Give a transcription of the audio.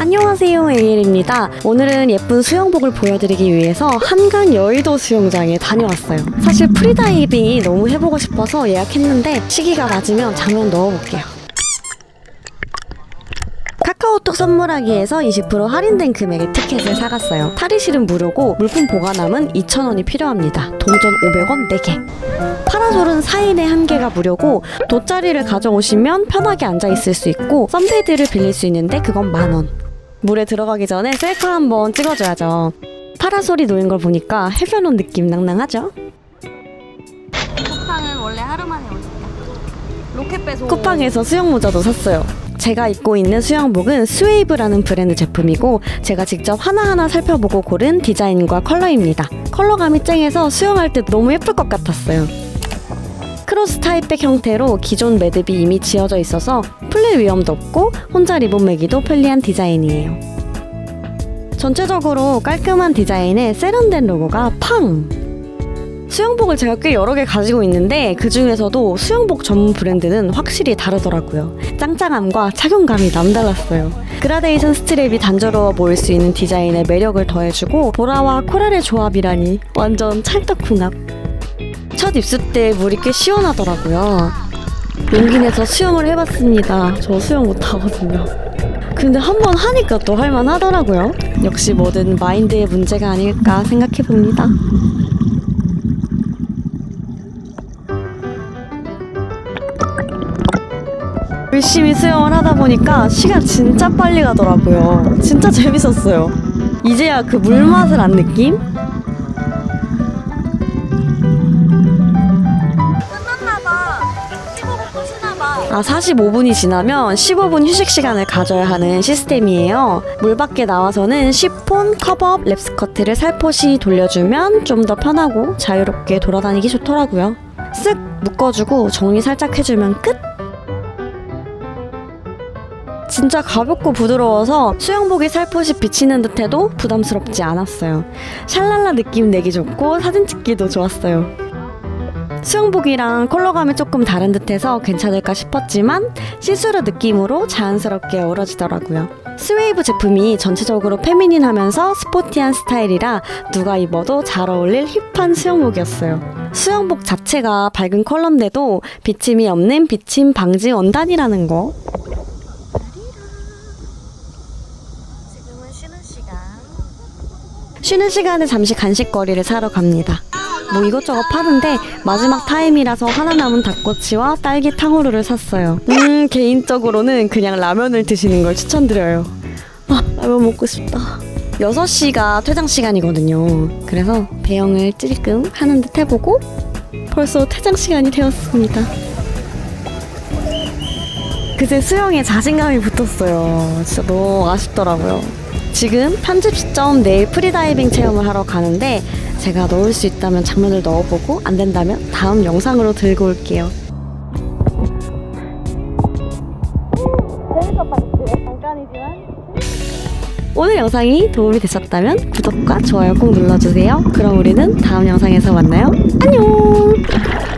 안녕하세요 에일입니다. 오늘은 예쁜 수영복을 보여드리기 위해서 한강 여의도 수영장에 다녀왔어요. 사실 프리다이빙이 너무 해보고 싶어서 예약했는데 시기가 맞으면 잠깐 넣어볼게요. 카카오톡 선물하기에서 20% 할인된 금액의 티켓을 사갔어요. 탈의실은 무료고 물품 보관함은 2,000원이 필요합니다. 동전 500원 4개. 파라솔은 4인에 한 개가 무료고 돗자리를 가져오시면 편하게 앉아 있을 수 있고 썬베드를 빌릴 수 있는데 그건 만 원. 물에 들어가기 전에 셀카 한번 찍어줘야죠. 파라솔이 놓인 걸 보니까 해변 온 느낌 낭낭하죠? 쿠팡은 원래 하루 만에 오니까 로켓 배송 쿠팡에서 수영 모자도 샀어요. 제가 입고 있는 수영복은 스웨이브라는 브랜드 제품이고 제가 직접 하나하나 살펴보고 고른 디자인과 컬러입니다. 컬러감이 쨍해서 수영할 때 너무 예쁠 것 같았어요. 크로스 타입백 형태로 기존 매듭이 이미 지어져 있어서 풀릴 위험도 없고 혼자 리본 매기도 편리한 디자인이에요. 전체적으로 깔끔한 디자인에 세련된 로고가 팡! 수영복을 제가 꽤 여러 개 가지고 있는데 그 중에서도 수영복 전문 브랜드는 확실히 다르더라고요. 짱짱함과 착용감이 남달랐어요. 그라데이션 스트랩이 단조로워 보일 수 있는 디자인에 매력을 더해주고 보라와 코랄의 조합이라니 완전 찰떡궁합. 첫 입수 때 물이 꽤 시원하더라고요. 용기 내서 수영을 해봤습니다. 저 수영 못하거든요. 근데 한 번 하니까 또 할만하더라고요. 역시 뭐든 마인드의 문제가 아닐까 생각해봅니다. 열심히 수영을 하다 보니까 시간 진짜 빨리 가더라고요. 진짜 재밌었어요. 이제야 그 물맛을 안 느낌? 아, 45분이 지나면 15분 휴식 시간을 가져야 하는 시스템이에요. 물 밖에 나와서는 시폰, 커버업, 랩스커트를 살포시 돌려주면 좀 더 편하고 자유롭게 돌아다니기 좋더라고요. 쓱 묶어주고 정리 살짝 해주면 끝! 진짜 가볍고 부드러워서 수영복이 살포시 비치는 듯해도 부담스럽지 않았어요. 샬랄라 느낌 내기 좋고 사진 찍기도 좋았어요. 수영복이랑 컬러감이 조금 다른 듯해서 괜찮을까 싶었지만 시스루 느낌으로 자연스럽게 어우러지더라고요. 스웨이브 제품이 전체적으로 페미닌하면서 스포티한 스타일이라 누가 입어도 잘 어울릴 힙한 수영복이었어요. 수영복 자체가 밝은 컬러인데도 비침이 없는 비침 방지 원단이라는 거. 쉬는 시간에 잠시 간식거리를 사러 갑니다. 뭐 이것저것 파는데 마지막 타임이라서 하나 남은 닭꼬치와 딸기 탕후루를 샀어요. 음 개인적으로는 그냥 라면을 드시는 걸 추천드려요. 아 라면 먹고 싶다. 6시가 퇴장 시간이거든요. 그래서 배영을 찔끔 하는 듯 해보고 벌써 퇴장 시간이 되었습니다. 그새 수영에 자신감이 붙었어요. 진짜 너무 아쉽더라고요. 지금 편집 시점 내일 프리다이빙 체험을 하러 가는데 제가 넣을 수 있다면 장면을 넣어보고 안 된다면 다음 영상으로 들고 올게요. 오늘 영상이 도움이 되셨다면 구독과 좋아요 꼭 눌러주세요. 그럼 우리는 다음 영상에서 만나요. 안녕!